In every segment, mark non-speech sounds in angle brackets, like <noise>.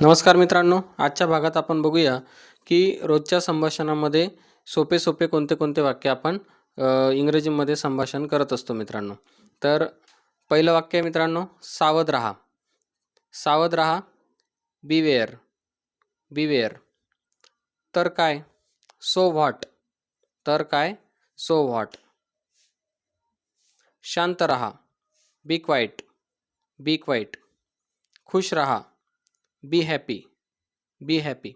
नमस्कार मित्रांनो आजच्या भागात आपण बघूया की रोजच्या संभाषणामध्ये सोपे सोपे कोणते कोणते वाक्य आपण इंग्रजीमध्ये संभाषण करत असतो मित्रांनो. तर पहिलं वाक्य आहे मित्रांनो सावध राहा. सावध राहा बीवेअर बीवेअर तर काय? सो व्हॉट तर काय? सो व्हॉट शांत रहा. बी क्वाईट बी क्वाईट खुश रहा. बी हॅपी बी हॅपी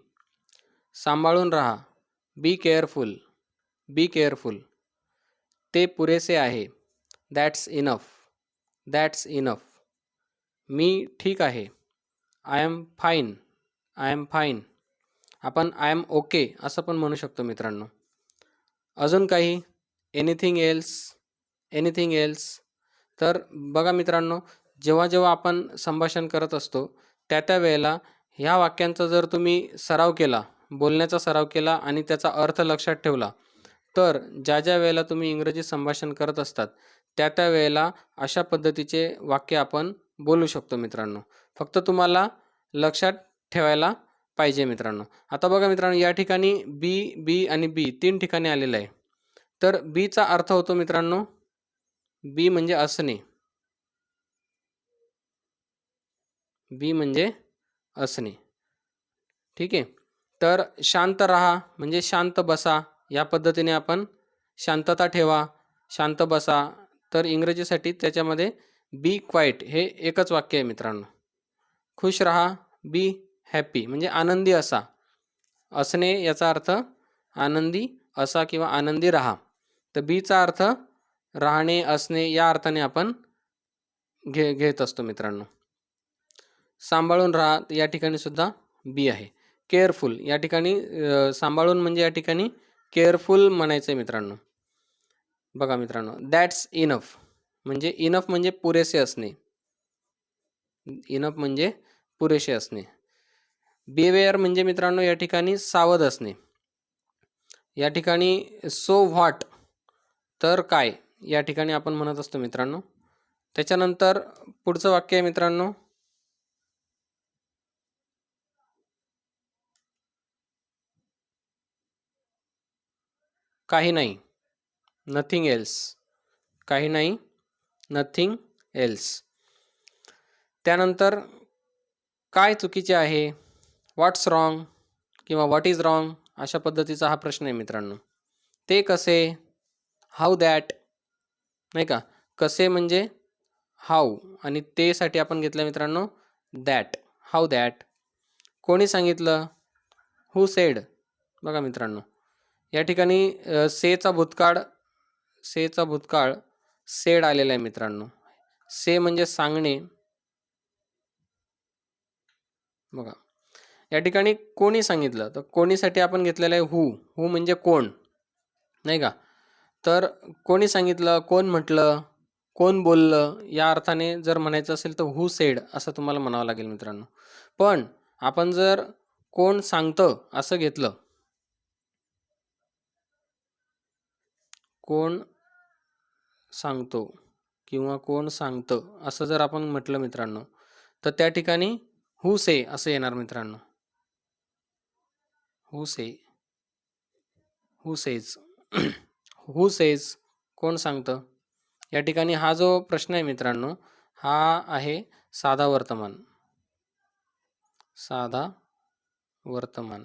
सांभाळून राहा. बी केअरफुल बी केअरफुल ते पुरेसे आहे. दॅट्स इनफ दॅट्स इनफ मी ठीक आहे. I am fine I am fine आपण आय एम ओके असं पण म्हणू शकतो मित्रांनो. अजून काही? एनिथिंग एल्स एनिथिंग एल्स तर बघा मित्रांनो जेव्हा जेव्हा आपण संभाषण करत असतो त्या त्या वेळेला ह्या वाक्यांचा जर तुम्ही सराव केला बोलण्याचा सराव केला आणि त्याचा अर्थ लक्षात ठेवला तर ज्या ज्या वेळेला तुम्ही इंग्रजी संभाषण करत असतात त्या त्या वेळेला अशा पद्धतीचे वाक्य आपण बोलू शकतो मित्रांनो. फक्त तुम्हाला लक्षात ठेवायला पाहिजे मित्रांनो. आता बघा मित्रांनो या ठिकाणी बी बी आणि बी तीन ठिकाणी आलेलं आहे. तर बीचा अर्थ होतो मित्रांनो बी म्हणजे असणे. बी म्हणजे असणे. ठीक आहे? तर शांत राहा म्हणजे शांत बसा. या पद्धतीने आपण शांतता ठेवा शांत बसा. तर इंग्रजीसाठी त्याच्यामध्ये बी क्वाईट हे एकच वाक्य आहे मित्रांनो. खुश राहा बी हॅपी म्हणजे आनंदी असा. असणे याचा अर्थ आनंदी असा किंवा आनंदी राहा. तर बीचा अर्थ राहणे असणे या अर्थाने आपण घे घेत असतो मित्रांनो. सांभाळून राहा या ठिकाणी सुद्धा बी आहे. केअरफुल या ठिकाणी सांभाळून म्हणजे या ठिकाणी केअरफुल म्हणायचं आहे मित्रांनो. बघा मित्रांनो दॅट्स इनफ म्हणजे इनफ म्हणजे पुरेसे असणे. इनफ म्हणजे पुरेसे असणे. बिहेवियर म्हणजे मित्रांनो या ठिकाणी सावध असणे. या ठिकाणी सो व्हॉट तर काय? या ठिकाणी आपण म्हणत असतो मित्रांनो. त्याच्यानंतर पुढचं वाक्य आहे मित्रांनो. काही नाही. नथिंग एल्स काही नाही. नथिंग एल्स त्यानंतर काय चुकीचे आहे? व्हॉट्स रॉंग किंवा व्हॉट इज रॉंग अशा पद्धतीचा हा प्रश्न आहे मित्रांनो. ते कसे? हाऊ दॅट नाही का? कसे म्हणजे हाऊ आणि तेसाठी आपण घेतलं मित्रांनो दॅट हाऊ दॅट कोणी सांगितलं? हू सेड बघा मित्रांनो. या ठिकाणी सेचा भूतकाळ सेचा भूतकाळ सेड आलेला आहे मित्रांनो. से म्हणजे सांगणे. बघा. या ठिकाणी कोणी सांगितलं? तर कोणीसाठी आपण घेतलेलं आहे हू? हू म्हणजे कोण? नाही का? तर कोणी सांगितलं? कोण म्हटलं? कोण बोललं? या अर्थाने जर म्हणायचं असेल तर हू सेड असं तुम्हाला म्हणावं लागेल मित्रांनो. पण आपण जर कोण सांगतं असं घेतलं कोण सांगतो किंवा कोण सांगतं असं जर आपण म्हटलं मित्रांनो तर त्या ठिकाणी हू से असं येणार मित्रांनो. हू से हू सेज हू सेज कोण सांगतं? या ठिकाणी हा जो प्रश्न आहे मित्रांनो हा आहे साधा वर्तमान. साधा वर्तमान.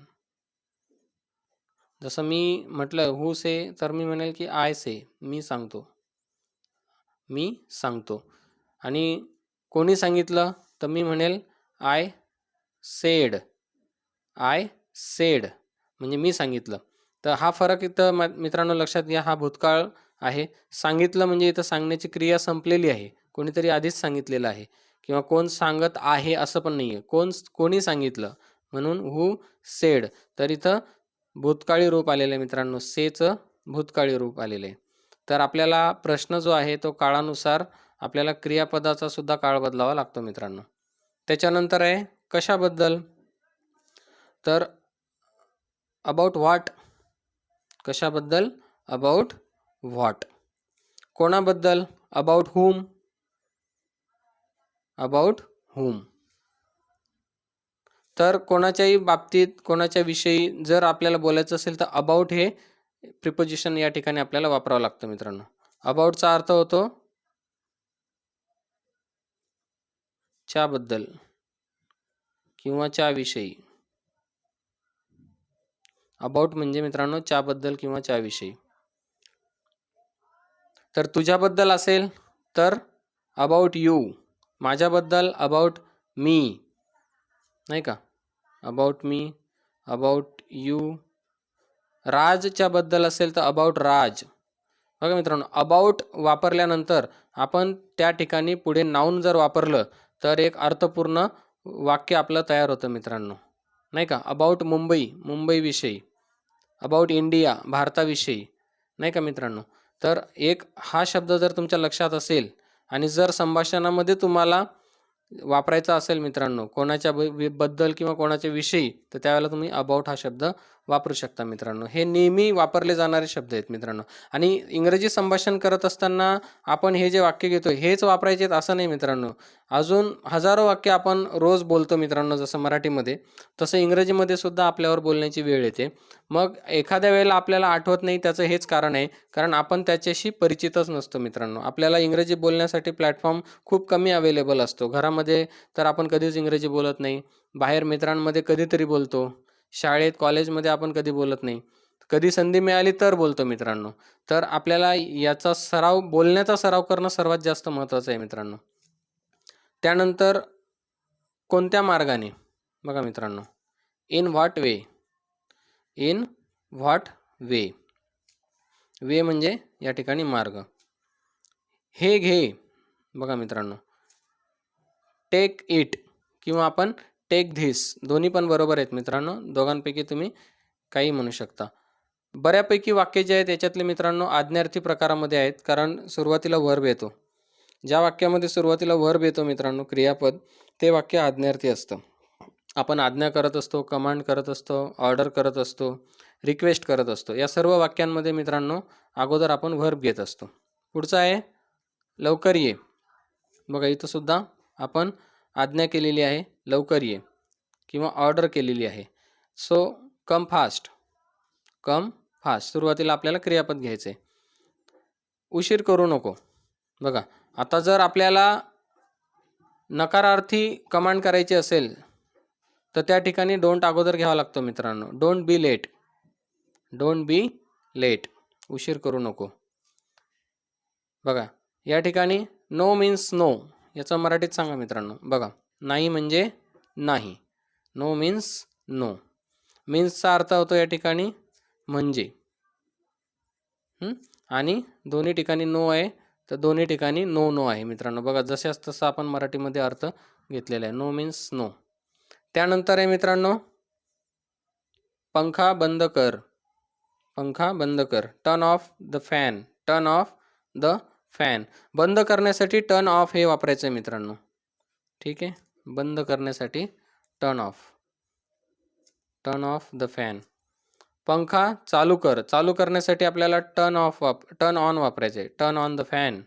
जसं मी म्हटलं हू से तर मी म्हणेल की आय से मी सांगतो. मी सांगतो. आणि कोणी सांगितलं तर मी म्हणेल आय सेड आय सेड म्हणजे मी सांगितलं. तर हा फरक इथं मा- मित्रांनो लक्षात घ्या हा भूतकाळ आहे. सांगितलं म्हणजे इथं सांगण्याची क्रिया संपलेली आहे. कोणीतरी आधीच सांगितलेलं आहे. किंवा कोण सांगत आहे असं पण नाही आहे कोण कोणी सांगितलं म्हणून हू सेड. तर इथं भूतकाळी रूप आलेलं आहे मित्रांनो. सेचं भूतकाळी रूप आलेलं आहे. तर आपल्याला प्रश्न जो आहे तो काळानुसार आपल्याला क्रियापदाचा सुद्धा काळ बदलावा लागतो मित्रांनो. त्याच्यानंतर आहे कशाबद्दल? तर अबाउट व्हॉट कशाबद्दल? अबाउट व्हॉट कोणाबद्दल? अबाउट हुम अबाउट हुम तर कोणाच्याही बाबतीत कोणाच्या विषयी जर आपल्याला बोलायचं असेल तर अबाउट हे प्रिपोजिशन या ठिकाणी आपल्याला वापरावं लागतं मित्रांनो. अबाउटचा अर्थ होतो च्याबद्दल किंवा च्याविषयी अबाउट म्हणजे मित्रांनो च्याबद्दल किंवा च्याविषयी तर तुझ्याबद्दल असेल तर अबाउट यू माझ्याबद्दल अबाउट मी नाही का? अबाउट मी अबाउट यू राजच्या बद्दल असेल तर अबाउट राज. बघा मित्रांनो अबाउट वापरल्यानंतर आपण त्या ठिकाणी पुढे नाऊन जर वापरलं तर एक अर्थपूर्ण वाक्य आपलं तयार होतं मित्रांनो. नाही का? अबाउट मुंबई मुंबईविषयी अबाउट इंडिया भारताविषयी. नाही का मित्रांनो? तर एक हा शब्द जर तुमच्या लक्षात असेल आणि जर संभाषणामध्ये तुम्हाला वापरायचा असेल मित्रांनो कोणाच्या ब- बद्दल किंवा कोणाच्या विषयी तर त्यावेळेला तुम्ही अबाउट हा शब्द वापरू शकता मित्रांनो. हे नेहमी वापरले जाणारे शब्द आहेत मित्रांनो. आणि इंग्रजी संभाषण करत असताना आपण हे जे वाक्य घेतो हेच वापरायचे आहेत असं नाही मित्रांनो. अजून हजारो वाक्य आपण रोज बोलतो मित्रांनो जसं मराठीमध्ये. तसं इंग्रजीमध्ये सुद्धा आपल्यावर बोलण्याची वेळ येते. मग एखाद्या वेळेला आपल्याला आठवत नाही त्याचं हेच कारण आहे. कारण आपण त्याच्याशी परिचितच नसतो मित्रांनो. आपल्याला इंग्रजी बोलण्यासाठी प्लॅटफॉर्म खूप कमी अवेलेबल असतो. घरामध्ये तर आपण कधीच इंग्रजी बोलत नाही. बाहेर मित्रांमध्ये कधीतरी बोलतो. शाळेत कॉलेजमध्ये आपण कधी बोलत नाही. कधी संधी मिळाली तर बोलतो मित्रांनो. तर आपल्याला याचा सराव बोलण्याचा सराव करणं सर्वात जास्त महत्त्वाचं आहे मित्रांनो. त्यानंतर कोणत्या मार्गाने? बघा मित्रांनो. In what way in what way way म्हणजे या ठिकाणी मार्ग. हे घे. बघा मित्रांनो. टेक इट किंवा आपण टेक धीस दोन्ही पण बरोबर आहेत मित्रांनो. दोघांपैकी तुम्ही काही म्हणू शकता. बऱ्यापैकी वाक्य जे आहेत याच्यातले मित्रांनो आज्ञार्थी प्रकारामध्ये आहेत कारण सुरुवातीला वर्ब येतो. ज्या वाक्यामध्ये सुरुवातीला वर्ब येतो मित्रांनो क्रियापद ते वाक्य आज्ञार्थी असतं. आपण आज्ञा करत असतो कमांड करत असतो ऑर्डर करत असतो रिक्वेस्ट करत असतो. या सर्व वाक्यांमध्ये मित्रांनो अगोदर आपण वर्ब घेत असतो. पुढचा आहे लवकर ये. बघा इथंसुद्धा आपण आज्ञा केलेली आहे. लवकर ये किंवा ऑर्डर केलेली आहे. So come fast come fast सुरुवातीला आपल्याला क्रियापद घ्यायचं आहे. उशीर करू नको. बघा आता जर आपल्याला नकारार्थी कमांड करायची असेल तर त्या ठिकाणी डोंट अगोदर घ्यावा लागतो मित्रांनो. Don't be late don't be late उशीर करू नको. बघा या ठिकाणी नो मीन्स नो याचं मराठीत सांगा मित्रांनो. बघा. नाही म्हणजे नाही. नो मीन्स नो मीन्सचा अर्थ होतो या ठिकाणी म्हणजे. आणि दोन्ही ठिकाणी नो आहे तर दोन्ही ठिकाणी नो नो आहे मित्रांनो. बघा जशाच तसं आपण मराठीमध्ये अर्थ घेतलेला आहे. नो मीन्स नो त्यानंतर आहे मित्रांनो पंखा बंद कर. पंखा बंद कर. Turn off the fan turn off the fan बंद करण्यासाठी टर्न ऑफ हे वापरायचं आहे मित्रांनो. ठीक आहे? बंद करण्यासाठी turn off turn off the fan पंखा चालू कर. चालू करण्यासाठी आपल्याला टर्न ऑफ वाप टर्न ऑन वापरायचे टर्न ऑन द फॅन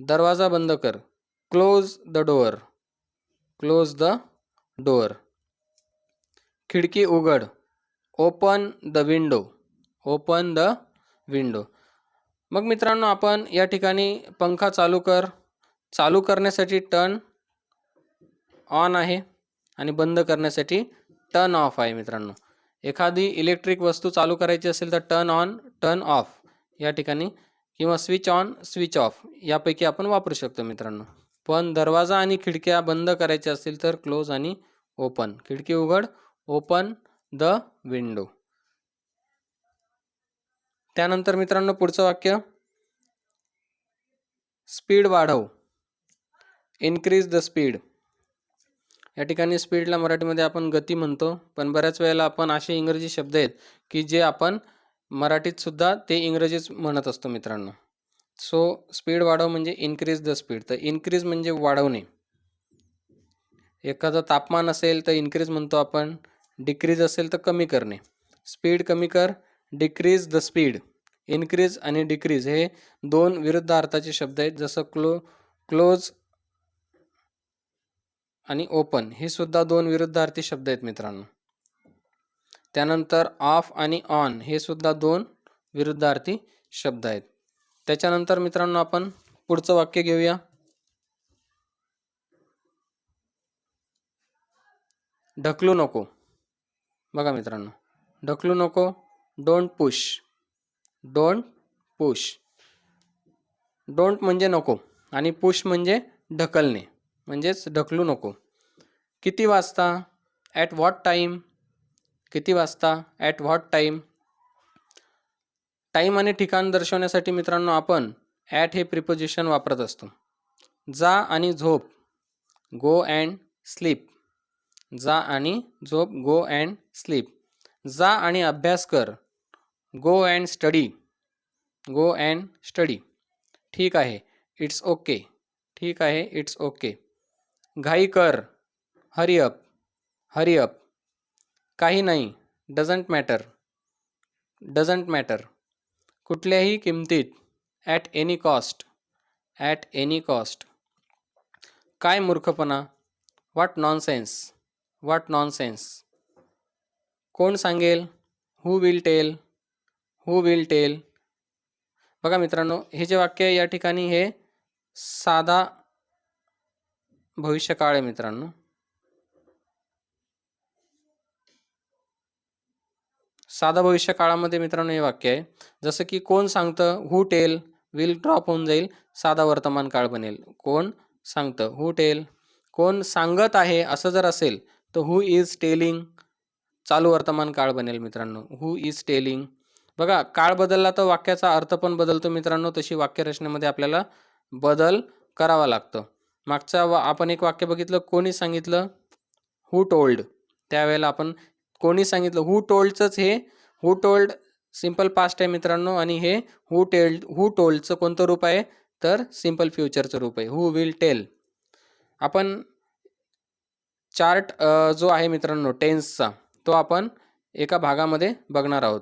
दरवाजा बंद कर. Close the door close the door खिडकी उघड. Open the window open the window मग मित्रांनो आपण या ठिकाणी पंखा चालू कर. चालू करण्यासाठी टर्न ऑन आहे आणि बंद करण्यासाठी टर्न ऑफ आहे मित्रांनो. एखादी इलेक्ट्रिक वस्तू चालू करायची असेल तर टर्न ऑन टर्न ऑफ या ठिकाणी किंवा स्विच ऑन स्विच ऑफ यापैकी आपण वापरू शकतो मित्रांनो. पण दरवाजा आणि खिडक्या बंद करायच्या असतील तर क्लोज आणि ओपन. खिडकी उघड ओपन द विंडो. त्यानंतर मित्रांनो पुढचं वाक्य. स्पीड वाढव. Increase the speed. या ठिकाणी स्पीडला मराठीमध्ये आपण गती म्हणतो पण बऱ्याच वेळेला आपण असे इंग्रजी शब्द आहेत की जे आपण मराठीतसुद्धा ते इंग्रजीच म्हणत असतो मित्रांनो. सो स्पीड वाढव म्हणजे इन्क्रीज द स्पीड तर इन्क्रीज म्हणजे वाढवणे. एखादं तापमान असेल तर इन्क्रीज म्हणतो आपण डिक्रीज असेल तर कमी करणे. स्पीड कमी कर डिक्रीज द स्पीड इन्क्रीज आणि डिक्रीज हे दोन विरुद्ध अर्थाचे शब्द आहेत. जसं क्लो क्लोज आणि ओपन हे सुद्धा दोन विरुद्धार्थी शब्द आहेत मित्रांनो. त्यानंतर ऑफ आणि ऑन हे सुद्धा दोन विरुद्धार्थी शब्द आहेत. त्याच्यानंतर मित्रांनो आपण पुढचं वाक्य घेऊया. ढकलू नको. बघा मित्रांनो. ढकलू नको. Don't push don't push don't म्हणजे नको. आणि पुश म्हणजे ढकलणे. म्हणजेच ढकलू नको. किती वाजता? ॲट व्हॉट टाईम किती वाजता? ॲट व्हॉट टाईम टाईम आणि ठिकाण दर्शवण्यासाठी मित्रांनो आपण ॲट हे प्रिपोजिशन वापरत असतो. जा आणि झोप. गो अँड स्लीप जा आणि झोप. गो अँड स्लीप जा आणि अभ्यास कर. Go and study go and study ठीक आहे. इट्स ओके ठीक आहे. इट्स ओके घाई कर हरी अप हरी अप. काही नाही डझंट मॅटर डझंट मॅटर कुठल्याही किमतीत at any cost at any cost काय मूर्खपणा? व्हॉट नॉनसेन्स व्हॉट नॉनसेन्स कोण सांगेल? Who will tell who will tell बघा मित्रांनो हे जे वाक्य आहे या ठिकाणी हे साधा भविष्यकाळ आहे मित्रांनो. साधा भविष्य काळामध्ये मित्रांनो हे वाक्य आहे. जसं की कोण सांगतं हू टेल विल ड्रॉप होऊन जाईल. साधा वर्तमान काळ बनेल. कोण सांगतं हू टेल कोण सांगत आहे असं जर असेल तर हू इज टेलिंग चालू वर्तमान काळ बनेल मित्रांनो. हू इज टेलिंग बघा काळ बदलला तर वाक्याचा अर्थ पण बदलतो मित्रांनो. तशी वाक्यरचनेमध्ये आपल्याला बदल करावा लागतो. मागचा वा आपण एक वाक्य बघितलं कोणी सांगितलं? हू टोल्ड त्यावेळेला आपण कोणी सांगितलं? हू टोल्डचंच हे हू टोल्ड सिंपल पास्ट आहे मित्रांनो आणि हे हू टेल्ड हू टोल्डचं कोणतं रूप आहे? तर सिंपल फ्युचरचं रूप आहे. हू विल टेल आपण चार्ट जो आहे मित्रांनो टेन्सचा तो आपण एका भागामध्ये बघणार आहोत.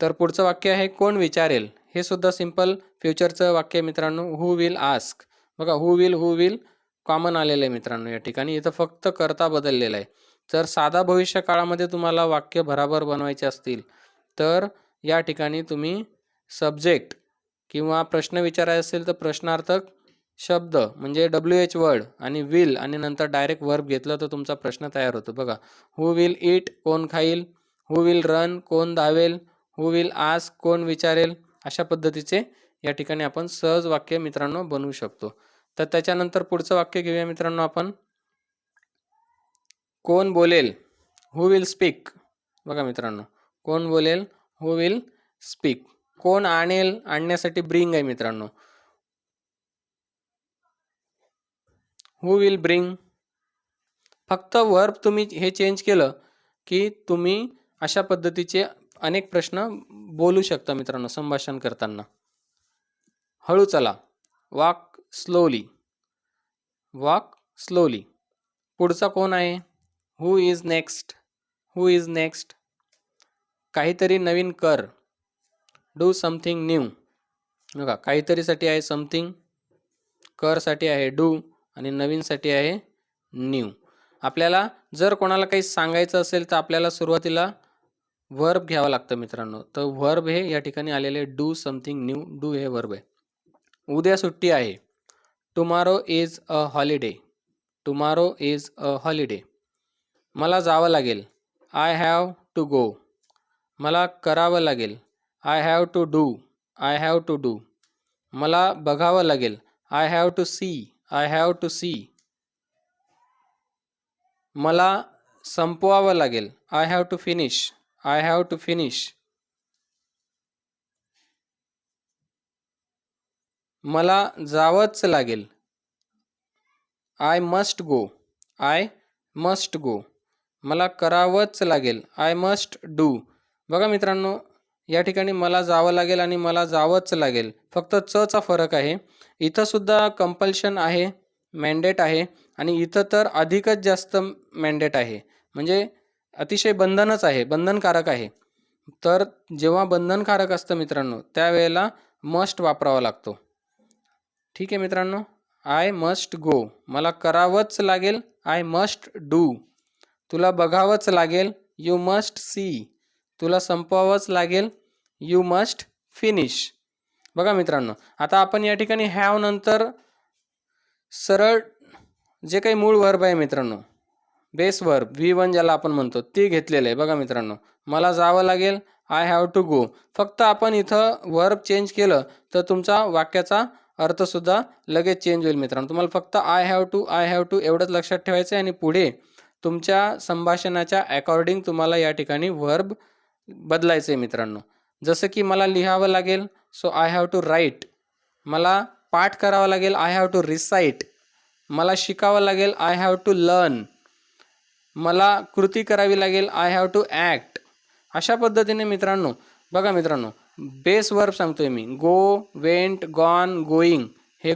तर पुढचं वाक्य आहे कोण विचारेल? हे सुद्धा सिंपल फ्युचरचं वाक्य आहे मित्रांनो. हू विल आस्क बघा who will who will common आलेलं आहे मित्रांनो या ठिकाणी. इथं फक्त करता बदललेला आहे. जर साधा भविष्य काळामध्ये तुम्हाला वाक्य भराभर बनवायचे असतील तर या ठिकाणी तुम्ही सब्जेक्ट किंवा प्रश्न विचारायचे असेल तर प्रश्नार्थक शब्द म्हणजे डब्ल्यू एच वर्ड आणि विल आणि नंतर डायरेक्ट वर्ब घेतलं तर तुमचा प्रश्न तयार होतो. बघा हू विल इट कोण खाईल हू विल रन कोण धावेल हू विल आस्क कोण विचारेल अशा पद्धतीचे या ठिकाणी आपण सहज वाक्य मित्रांनो बनवू शकतो. तर त्याच्यानंतर पुढचं वाक्य घेऊया मित्रांनो आपण. कोण बोलेल हू विल स्पीक बघा मित्रांनो कोण बोलेल हू विल स्पीक कोण आणेल आणण्यासाठी ब्रिंग आहे मित्रांनो. हू विल ब्रिंग फक्त वर्ब तुम्ही हे चेंज केलं की तुम्ही अशा पद्धतीचे अनेक प्रश्न बोलू शकता मित्रांनो संभाषण करताना. हळू चला. वाक स्लोली वॉक स्लोली पुढचा कोण आहे? Who is next who is next काहीतरी नवीन कर. डू समथिंग न्यू बघा काहीतरीसाठी आहे समथिंग करसाठी आहे डू आणि नवीनसाठी आहे न्यू आपल्याला जर कोणाला काही सांगायचं असेल तर आपल्याला सुरुवातीला वर्ब घ्यावं लागतं मित्रांनो. तर वर्ब हे या ठिकाणी आलेले डू समथिंग न्यू डू हे वर्ब आहे. उद्या सुट्टी आहे. Tomorrow is a holiday tomorrow is a holiday मला जावं लागेल. आय हॅव टू गो मला करावं लागेल. I have to do I have to do मला बघावं लागेल. I have to see I have to see मला संपवावं लागेल. I have to finish I have to finish मला जावंच लागेल. I must go I must go मला करावंच लागेल. आय मस्ट डू बघा मित्रांनो या ठिकाणी मला जावं लागेल आणि मला जावंच लागेल. फक्त चचा फरक आहे. इथंसुद्धा कंपल्शन आहे मॅन्डेट आहे आणि इथं तर अधिकच जास्त मॅन्डेट आहे. म्हणजे अतिशय बंधनच आहे बंधनकारक आहे. तर जेव्हा बंधनकारक असतं मित्रांनो त्यावेळेला मस्ट वापरावा लागतो. ठीक आहे मित्रांनो आय मस्ट गो मला करावंच लागेल आय मस्ट डू तुला बघावंच लागेल यू मस्ट सी तुला संपवावंच लागेल यू मस्ट फिनिश बघा मित्रांनो आता आपण या ठिकाणी हॅव नंतर सरळ जे काही मूळ वर्ब आहे मित्रांनो बेस वर्ब व्ही वन ज्याला आपण म्हणतो ते घेतलेलं आहे. बघा मित्रांनो मला जावं लागेल आय हॅव टू गो फक्त आपण इथं वर्ब चेंज केलं तर तुमचा वाक्याचा अर्थसुद्धा लगेच चेंज होईल मित्रांनो. तुम्हाला फक्त I have to I have to एवढंच लक्षात ठेवायचं आहे आणि पुढे तुमच्या संभाषणाच्या अकॉर्डिंग तुम्हाला या ठिकाणी वर्ब बदलायचं आहे मित्रांनो. जसं की मला लिहावं लागेल so I have to write मला पाठ करावा लागेल आय हॅव टू रिसाईट मला शिकावं लागेल आय हॅव टू लर्न मला कृती करावी लागेल आय हॅव टू ॲक्ट अशा पद्धतीने मित्रांनो बघा मित्रांनो बेस वर्ब सांगतोय मी. गो वेंट गॉन गोईंग हे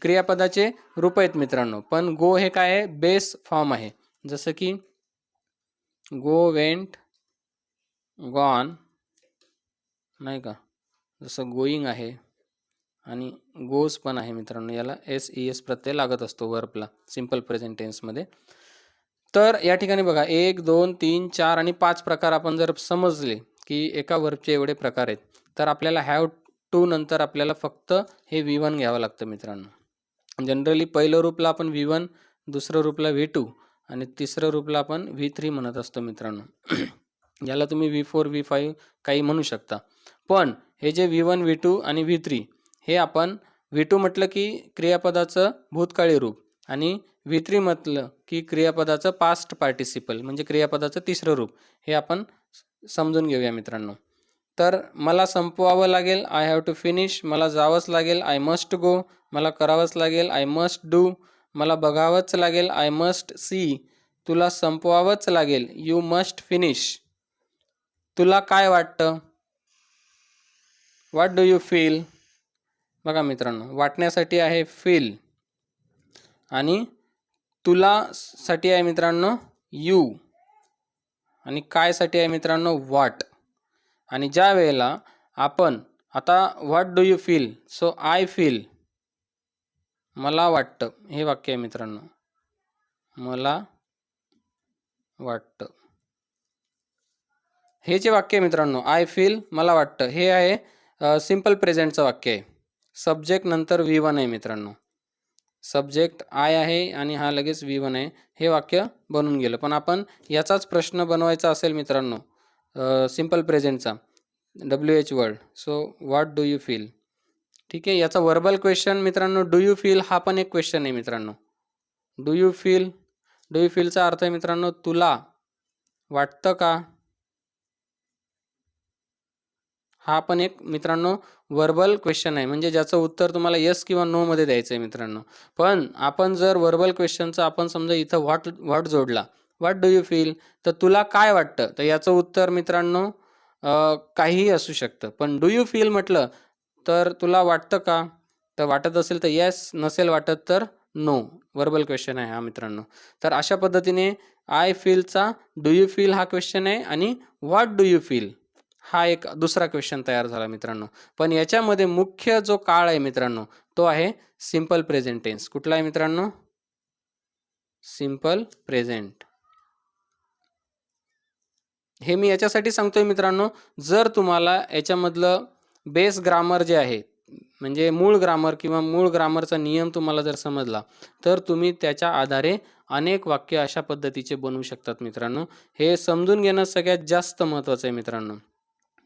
क्रियापदाचे रूप आहेत मित्रांनो. पण गो हे काय आहे? बेस फॉर्म आहे. जसं की गो वेंट गॉन नाही का? जसं गोईंग आहे आणि गोज पण आहे मित्रांनो. याला एस ई एस प्रत्यय लागत असतो वर्बला सिंपल प्रेझेंट टेन्समध्ये. तर या ठिकाणी बघा एक दोन तीन चार आणि पाच प्रकार आपण जर समजले की एका वर्बचे एवढे प्रकार आहेत. तर आपल्याला हॅव टू नंतर आपल्याला फक्त हे व्ही वन घ्यावं लागतं मित्रांनो. जनरली पहिलं रूपला आपण व्ही वन दुसरं रूपला व्ही टू आणि तिसरं रूपला आपण व्ही थ्री म्हणत असतो मित्रांनो. <clears throat> याला तुम्ही व्ही फोर व्ही फाईव्ह काही म्हणू शकता. पण हे जे व्ही वन व्ही टू आणि व्ही थ्री हे आपण व्ही टू म्हटलं की क्रियापदाचं भूतकाळी रूप आणि व्ही थ्री म्हटलं की क्रियापदाचं पास्ट पार्टिसिपल म्हणजे क्रियापदाचं तिसरं रूप हे आपण समजून घेऊया मित्रांनो. तर मला संपवावं लागेल. आय हॅव टू फिनिश मला जावंच लागेल. आय मस्ट गो मला करावंच लागेल. आय मस्ट डू मला बघावंच लागेल. आय मस्ट सी तुला संपवावंच लागेल. यू मस्ट फिनिश तुला काय वाटतं? वाट डू यू फील बघा मित्रांनो वाटण्यासाठी आहे फील आणि तुला साठी आहे मित्रांनो यू आणि कायसाठी आहे मित्रांनो वाट. आणि ज्या वेळेला आपण आता what do you feel so I feel मला वाटतं. हे वाक्य आहे मित्रांनो. मला वाटतं. हे जे वाक्य आहे मित्रांनो आय फील मला वाटतं. हे आहे सिंपल प्रेझेंटचं वाक्य आहे. सब्जेक्ट नंतर व्ही वन आहे मित्रांनो. सब्जेक्ट आय आहे आणि हा लगेच व्ही वन आहे. हे वाक्य बनून गेलं. पण आपण याचाच प्रश्न बनवायचा असेल मित्रांनो simple प्रेझेंटचा W H word so what do you feel ठीक आहे याचा वर्बल क्वेश्चन मित्रांनो डू यू फील हा पण एक क्वेश्चन आहे मित्रांनो. Do you feel do you फीलचा अर्थ आहे मित्रांनो तुला वाटतं का? हा पण एक मित्रांनो वर्बल क्वेश्चन आहे. म्हणजे ज्याचं उत्तर तुम्हाला येस किंवा नो मध्ये द्यायचं आहे मित्रांनो. पण आपण जर वर्बल क्वेश्चनचं आपण समजा इथं व्हॉट व्हॉट जोडला व्हॉट डू यू फील तर तुला काय वाटतं? तर याचं उत्तर मित्रांनो काहीही असू शकतं. पण डू यू फील म्हटलं तर तुला वाटतं का? तर वाटत असेल तर येस नसेल वाटत तर नो वर्बल क्वेश्चन आहे हा मित्रांनो. तर अशा पद्धतीने आय फीलचा डू यू फील हा क्वेश्चन आहे आणि व्हॉट डू यू फील हा एक दुसरा क्वेश्चन तयार झाला मित्रांनो. पण याच्यामध्ये मुख्य जो काळ आहे मित्रांनो तो आहे सिंपल प्रेझेंट टेन्स कुठला आहे मित्रांनो? सिंपल प्रेझेंट हे मी याच्यासाठी सांगतोय मित्रांनो जर तुम्हाला याच्यामधलं बेस ग्रामर जे आहे म्हणजे मूळ ग्रामर किंवा मूळ ग्रामरचा नियम तुम्हाला जर समजला तर तुम्ही त्याच्या आधारे अनेक वाक्य अशा पद्धतीचे बनवू शकतात मित्रांनो. हे समजून घेणं सगळ्यात जास्त महत्त्वाचं आहे मित्रांनो.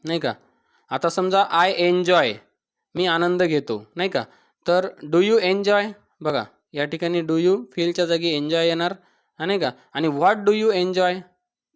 नाही का? आता समजा आय एन्जॉय मी आनंद घेतो नाही का? तर डू यू एन्जॉय बघा या ठिकाणी डू यू फीलच्या जागी एन्जॉय येणार हा नाही का? आणि व्हॉट डू यू एन्जॉय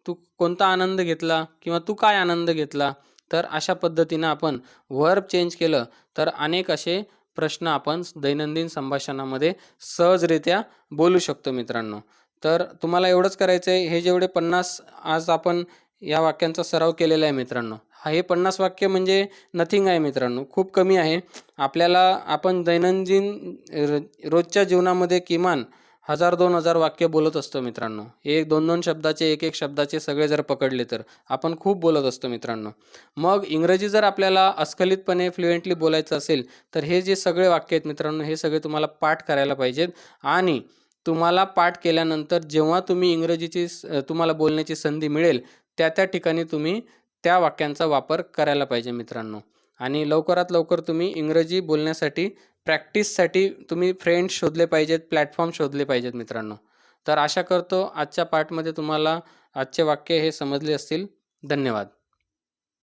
तू कोणता आनंद घेतला किंवा तू काय आनंद घेतला? तर अशा पद्धतीनं आपण वर्ब चेंज केलं तर अनेक असे प्रश्न आपण दैनंदिन संभाषणामध्ये सहजरित्या बोलू शकतो मित्रांनो. तर तुम्हाला एवढंच करायचं आहे हे जेवढे पन्नास आज आपण या वाक्यांचा सराव केलेला आहे मित्रांनो. हा हे पन्नास वाक्य म्हणजे नथिंग आहे मित्रांनो. खूप कमी आहे. आपल्याला आपण दैनंदिन र- रोजच्या जीवनामध्ये किमान हजार दोन हजार वाक्य बोलत असतो मित्रांनो. एक दोन दोन शब्दाचे एक एक शब्दाचे सगळे जर पकडले तर आपण खूप बोलत असतो मित्रांनो. मग इंग्रजी जर आपल्याला अस्खलितपणे फ्लुएंटली बोलायचं असेल तर हे जे सगळे वाक्य आहेत मित्रांनो हे सगळे तुम्हाला पाठ करायला पाहिजेत. आणि तुम्हाला पाठ केल्यानंतर जेव्हा तुम्ही इंग्रजीची स तुम्हाला बोलण्याची संधी मिळेल त्या त्या ठिकाणी तुम्ही त्या वाक्यांचा वापर करायला पाहिजे मित्रांनो. आणि लवकरात लवकर तुम्ही इंग्रजी बोलण्यासाठी प्रॅक्टिससाठी तुम्ही फ्रेंड्स शोधले पाहिजेत प्लॅटफॉर्म शोधले पाहिजेत मित्रांनो. तर आशा करतो आजच्या पार्टमध्ये तुम्हाला आजचे वाक्य हे समजले असतील. धन्यवाद.